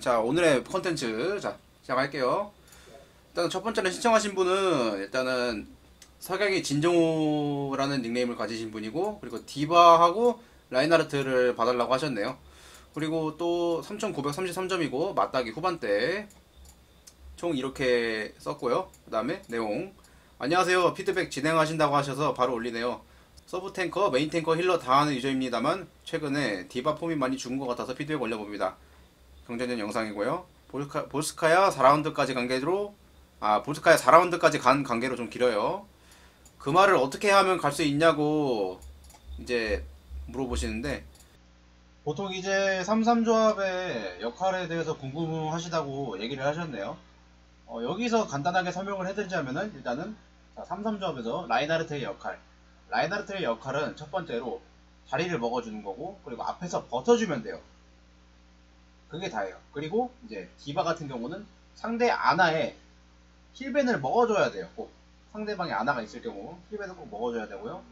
자 오늘의 컨텐츠 자 시작할게요. 일단 첫 번째는 신청하신 분은 일단은 석양이 진정호라는 닉네임을 가지신 분이고 그리고 디바하고 라인하르트를 봐달라고 하셨네요. 그리고 또 3,933점이고 맞다기 후반대 총 이렇게 썼고요. 그 다음에 내용 안녕하세요. 피드백 진행하신다고 하셔서 바로 올리네요. 서브 탱커, 메인 탱커, 힐러 다 하는 유저입니다만 최근에 디바 폼이 많이 죽은 것 같아서 피드백 올려봅니다. 경쟁전 영상이고요. 볼스카, 볼스카야 4라운드까지 관계로 아 볼스카야 4라운드까지 간 관계로 좀 길어요. 그 말을 어떻게 하면 갈 수 있냐고 이제 물어보시는데 보통 이제 33조합의 역할에 대해서 궁금하시다고 얘기를 하셨네요. 어, 여기서 간단하게 설명을 해드리자면은 일단은 33조합에서 라인하르트의 역할 라인하르트의 역할은 첫 번째로 자리를 먹어주는 거고 그리고 앞에서 버텨주면 돼요. 그게 다예요. 그리고 이제 디바 같은 경우는 상대 아나에 힐벤을 먹어줘야 돼요. 꼭 상대방에 아나가 있을 경우 힐벤을 꼭 먹어줘야 되고요.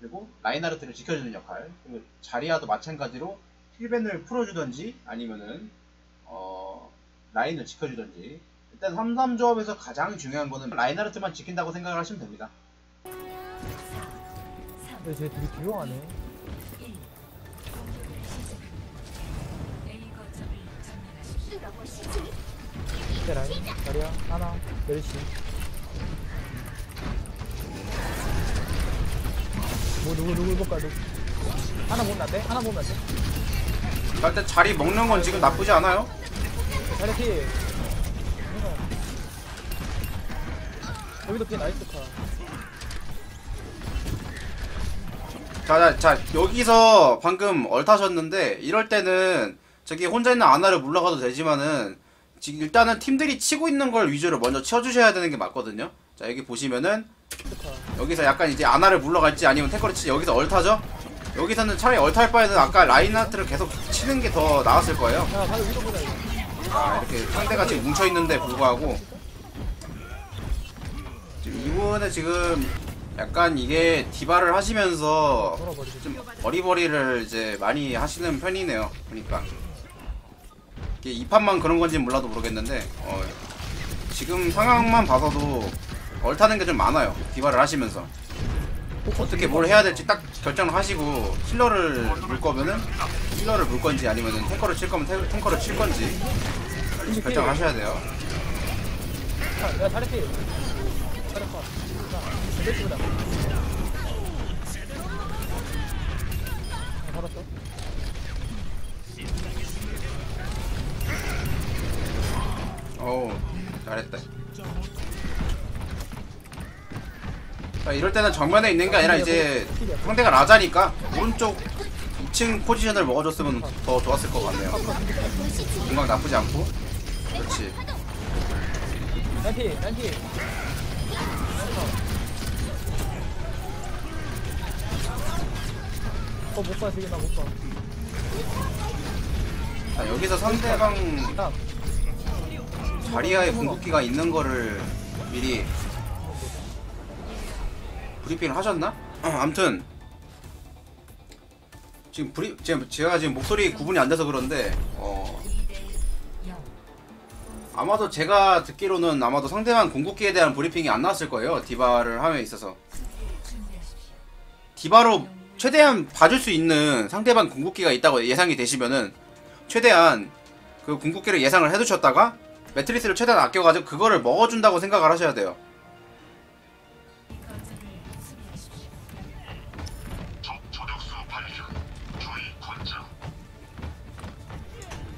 그리고 라인하르트를 지켜주는 역할 그리고 자리아도 마찬가지로 힐벤을 풀어주던지 아니면은 어 라인을 지켜주던지 일단 33 조합에서 가장 중요한 거는 라인하르트만 지킨다고 생각을 하시면 됩니다. 근데 쟤 되게 조용하네. 라인, 자리야, 하나, 멸시. 뭐 누구 누구 볼까 누구? 하나 보면 안 돼? 하나 보면 안 돼? 자, 일단 자리 먹는 건 지금 나쁘지 않아요. 자리 피. 여기도 피 나이스 카. 자, 자, 자, 여기서 방금 얼타셨는데 이럴 때는 저기 혼자 있는 아나를 물러가도 되지만은 지금 일단은 팀들이 치고 있는 걸 위주로 먼저 쳐주셔야 되는 게 맞거든요. 자, 여기 보시면은 카. 여기서 약간 이제 아나를 물러갈지 아니면 탱커를 치지 여기서 얼타죠? 여기서는 차라리 얼타할 바에는 아까 라인하트를 계속 치는 게 더 나았을 거예요. 자, 이렇게 상대가 지금 뭉쳐있는데 불구하고 지금 이분은 지금 약간 이게 디바를 하시면서. 좀 어리버리를 이제 많이 하시는 편이네요. 보니까 이 판만 그런 건지 몰라도 모르겠는데 어, 지금 상황만 봐서도 얼타는 게 좀 많아요. 디바를 하시면서 어떻게 뭘 해야 될지 딱 결정을 하시고 힐러를 물 거면은 힐러를 물 건지 아니면은 탱커를 칠 거면 탱- 탱커를 칠 건지 결정을 하셔야 돼요. 야. 자, 멸시 보자. 어. 어우 잘했다. 자 이럴 때는 정면에 있는 게 아니라 이제 상대가 라자니까 오른쪽 2층 포지션을 먹어줬으면 더 좋았을 것 같네요. 공각 나쁘지 않고. 그렇지. 란티. 어, 못 봐, 지금 나못 봐. 자 여기서 상대방 야, 자리아의 궁극기가 있는 거를 미리 브리핑을 하셨나? 어, 암튼 지금 브리 제가 지금 목소리 구분이 안 돼서 그런데 어 아마도 제가 듣기로는 아마도 상대방 궁극기에 대한 브리핑이 안 나왔을 거예요 디바를 함에 있어서 디바로 최대한 봐줄 수 있는 상대방 궁극기가 있다고 예상이 되시면은 최대한 그 궁극기를 예상을 해두셨다가 매트리스를 최대한 아껴가지고 그거를 먹어준다고 생각을 하셔야 돼요.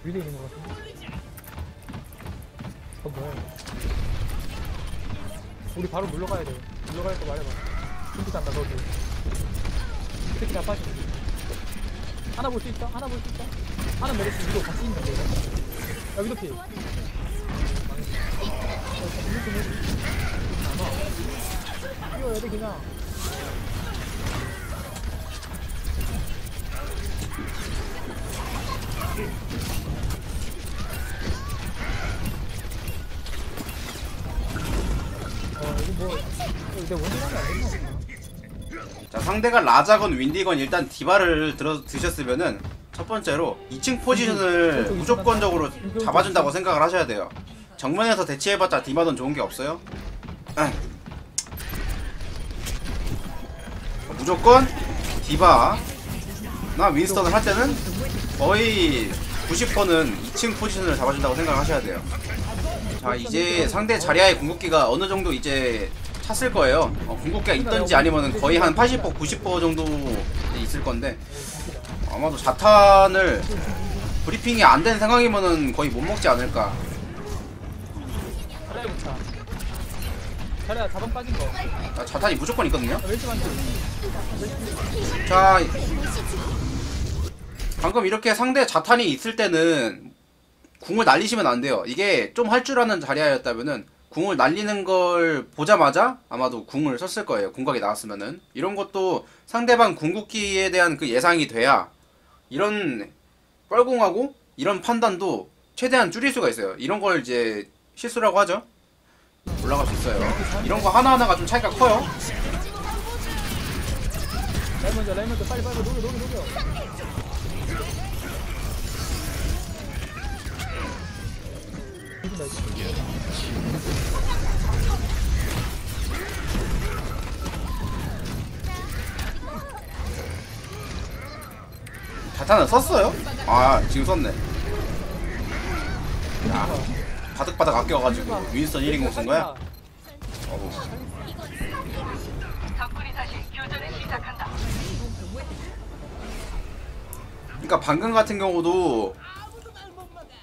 위에 있는 것 같은데. 어, 뭐야. 우리 바로 물러가야 돼. 물러갈 거 말해봐. 준비 간다, 거기. 이렇게 다 빠지. 하나 볼 수 있어? 하나 볼 수 있어? 하나 메르시 위로 같이 있는 거 이거. 여기도 피. 자 상대가 라자건 윈디건 일단 디바를 들어 드셨으면은 첫 번째로 2층 포지션을 무조건적으로 잡아준다고 생각을 하셔야 돼요. 정면에서 대치해봤자 디마돈 좋은 게 없어요. 아. 무조건 디바 나 윈스턴을 할 때는 거의 90%는 2층 포지션을 잡아준다고 생각하셔야 돼요. 자 이제 상대 자리아의 궁극기가 어느 정도 이제 찼을 거예요. 어, 궁극기가 있던지 아니면은 거의 한 80%, 90% 정도 있을 건데 아마도 자탄을 브리핑이 안 된 상황이면은 거의 못 먹지 않을까. 자리야 자방 빠진 거 자, 자탄이 무조건 있거든요. 반지 자 방금 이렇게 상대 자탄이 있을 때는 궁을 날리시면 안 돼요. 이게 좀 할 줄 아는 자리아였다면은 궁을 날리는 걸 보자마자 아마도 궁을 썼을 거예요. 궁각이 나왔으면은 이런 것도 상대방 궁극기에 대한 그 예상이 돼야 이런 뻘궁하고 이런 판단도 최대한 줄일 수가 있어요. 이런 걸 이제 실수라고 하죠. 올라갈 수 있어요. 이런 거 하나하나가 좀 차이가 커요. 라인 먼저 라인 먼저 빨리 빨리 녹여 녹여 녹여 자탄은 썼어요? 아 지금 썼네 야 바득바득 아껴가지고 윈스턴 1인 공 쓴 거야? 어우. 그러니까 방금 같은 경우도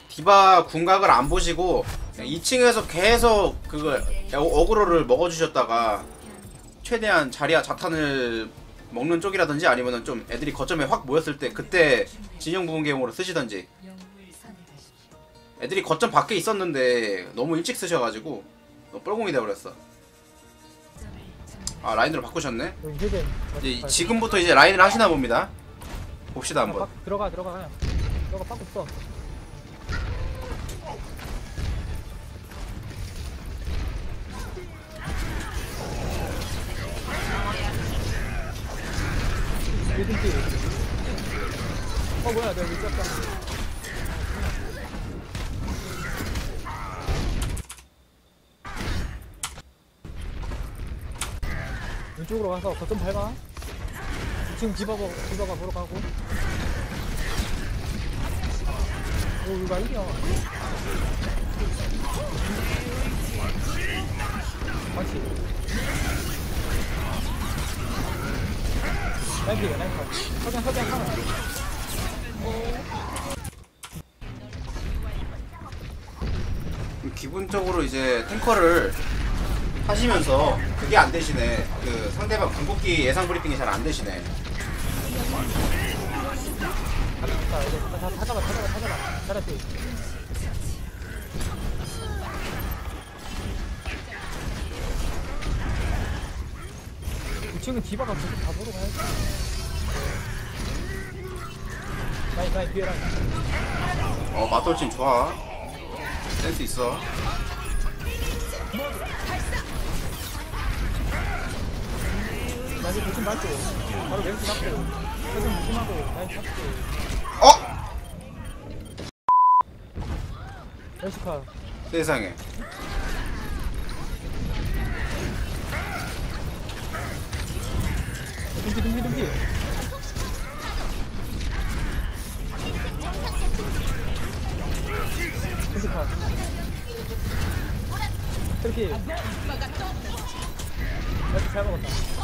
디바 궁각을 안 보시고 2층에서 계속 그거 어그로를 먹어주셨다가 최대한 자리야 자탄을 먹는 쪽이라든지 아니면은 좀 애들이 거점에 확 모였을 때 그때 진영 부분 계용으로 쓰시던지 애들이 거점 밖에 있었는데 너무 일찍 쓰셔가지고 너무 뻘공이 돼버렸어. 아 라인으로 바꾸셨네? 너 이제 지금부터 이제 라인을 하시나 봅니다. 봅시다 한번. 빡 들어가 들어가 그냥. 들어가 빡 없어. 어 뭐야 내가 못 잡다 왼쪽으로 가서 거점 밟아. 지금 디바가 디바가 보러 가고. 오 이거 이겨 맞지 라이프가 라이프 서장 서장 하나. 기본적으로 이제 탱커를 하시면서 그게 안 되시네. 그 상대방 궁극기 예상 브리핑이 잘 안 되시네. 자 이제 다, 잘했지 디바가 계속 다 보러 가야지 라인 라인 뒤에 라인 어 맞돌진 좋아. 센스 있어. 나 이제 조심 맞고 바로 왼쪽 맞고 조금 조심하고 라인 잡고. 어? 멜시카. 세상에. 등기 등기 등기. 트리키. 멜시 잘 먹었다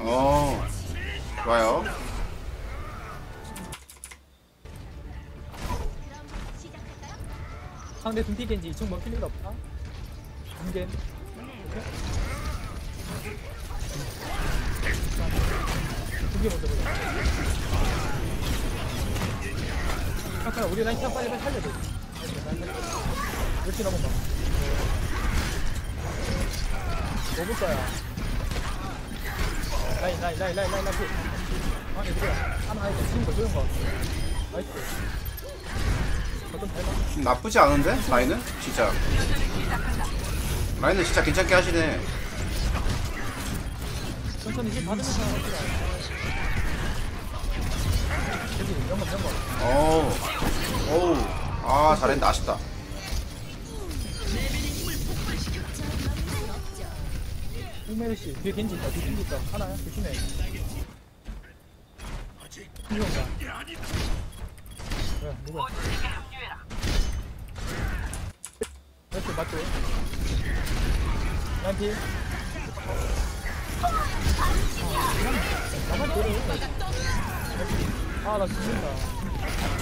어 좋아요. 상대 등기 겐지 2층 먹힐 일 없다. 등겐 등기 먼저 보자. 잠깐 우리 라인 참 빨리 빨리 살려야 돼 이렇게 넘어가. 너무 거야. 라인 라인 라인 라인 라인 라인 아니 그래 하나 하나 지금 거 조용 거 나이스. 나쁘지 않은데? 라인은? 진짜. 라인은 진짜 괜찮게 하시네. 천천히 힘 받으면서 합시다. 여기 연관 연관. 어우, 어우, 아 잘했다 아쉽다. 흑메르시 뒤에 겐지 있다. 뒤에 겐지 있다. 하나야? 조심해. 이건가? 왜 누구야? 이렇게 맞죠? 난티 아나 죽는다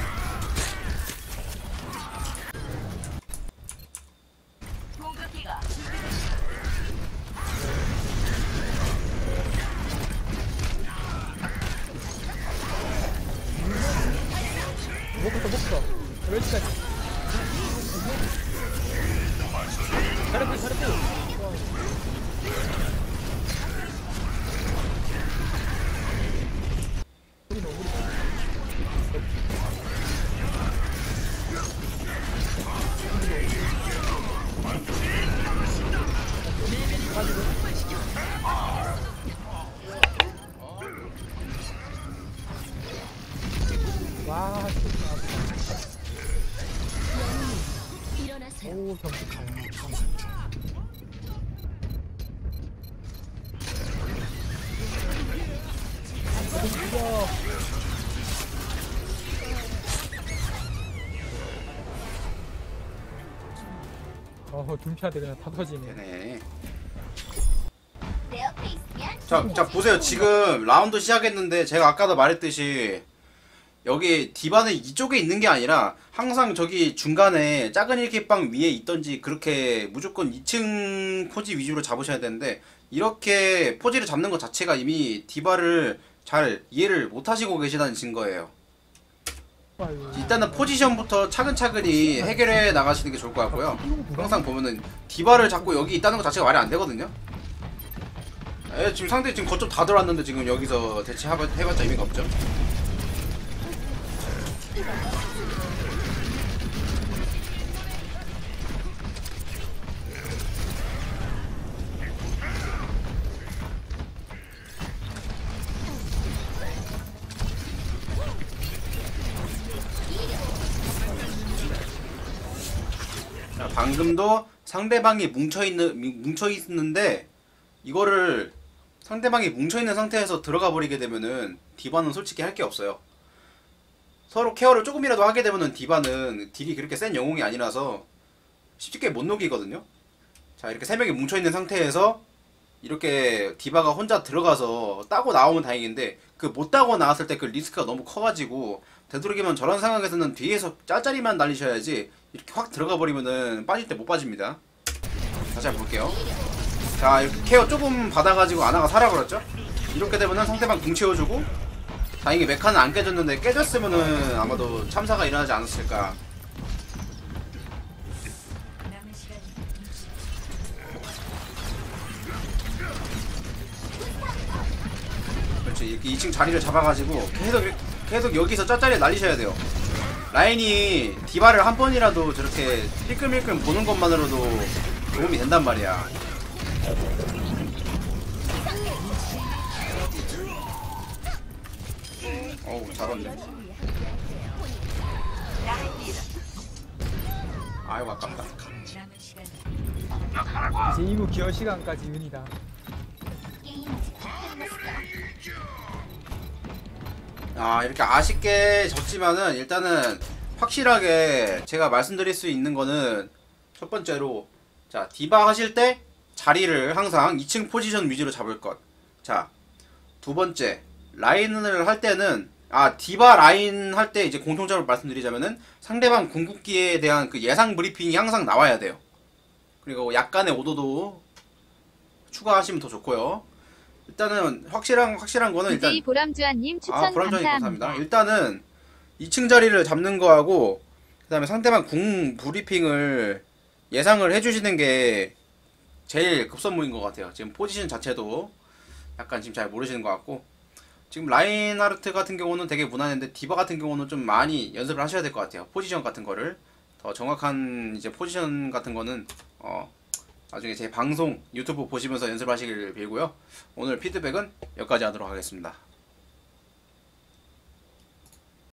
먹었어 먹었어 멸치까지 잘했 와 진짜. 오 경기 가요 죽여 어허 둠피한테 그냥 다 터지네 있으면 자, 자 보세요. 지금 라운드 시작했는데 제가 아까도 말했듯이 여기 디바는 이쪽에 있는 게 아니라 항상 저기 중간에 작은 일기빵 위에 있던지 그렇게 무조건 2층 포지 위주로 잡으셔야 되는데 이렇게 포지를 잡는 것 자체가 이미 디바를 잘 이해를 못 하시고 계시다는 증거예요. 일단은 포지션부터 차근차근히 해결해 나가시는 게 좋을 것 같고요. 항상 보면은 디바를 잡고 여기 있다는 것 자체가 말이 안 되거든요. 에, 지금 상대 지금 거점 다 들어왔는데 지금 여기서 대체 해봤 해봤자 의미가 없죠. 자, 방금도 상대방이 뭉쳐 있는 뭉쳐 있는데 이거를 상대방이 뭉쳐 있는 상태에서 들어가 버리게 되면은 디바는 솔직히 할 게 없어요. 서로 케어를 조금이라도 하게 되면은 디바는 딜이 그렇게 센 영웅이 아니라서 쉽게 못 녹이거든요. 자 이렇게 세 명이 뭉쳐 있는 상태에서 이렇게 디바가 혼자 들어가서 따고 나오면 다행인데 그 못 따고 나왔을 때 그 리스크가 너무 커가지고 되도록이면 저런 상황에서는 뒤에서 짤짤이만 날리셔야지 이렇게 확 들어가 버리면은 빠질 때 못 빠집니다. 다시 한번 볼게요. 자 이렇게 케어 조금 받아가지고 아나가 살아버렸죠? 이렇게 되면은 상대방 궁 채워주고 다행히 메카는 안 깨졌는데 깨졌으면은 아마도 참사가 일어나지 않았을까. 그렇지. 이렇게 2층 자리를 잡아가지고 계속 계속 여기서 짜짜리 날리셔야 돼요. 라인이 디바를 한 번이라도 저렇게 힐끔힐끔 보는 것만으로도 도움이 된단 말이야 어우 잘했네 아이고 아깝다 이제 이후 기어 시간까지 윤이다. 아 이렇게 아쉽게 졌지만은 일단은 확실하게 제가 말씀드릴 수 있는 거는 첫 번째로 자 디바 하실 때 자리를 항상 2층 포지션 위주로 잡을 것. 자 두 번째 라인을 할 때는 아 디바 라인 할 때 이제 공통적으로 말씀드리자면은 상대방 궁극기에 대한 그 예상 브리핑이 항상 나와야 돼요. 그리고 약간의 오도도 추가하시면 더 좋고요. 일단은 확실한 확실한 거는 일단 보람주아님 추천 아, 보람전이 감사합니다. 감사합니다. 일단은 2층 자리를 잡는 거하고 그다음에 상대방 궁 브리핑을 예상을 해주시는 게 제일 급선무인 것 같아요. 지금 포지션 자체도 약간 지금 잘 모르시는 것 같고 지금 라인하르트 같은 경우는 되게 무난했는데 디바 같은 경우는 좀 많이 연습을 하셔야 될 것 같아요. 포지션 같은 거를 더 정확한 이제 포지션 같은 거는 어 나중에 제 방송 유튜브 보시면서 연습하시길 빌고요. 오늘 피드백은 여기까지 하도록 하겠습니다.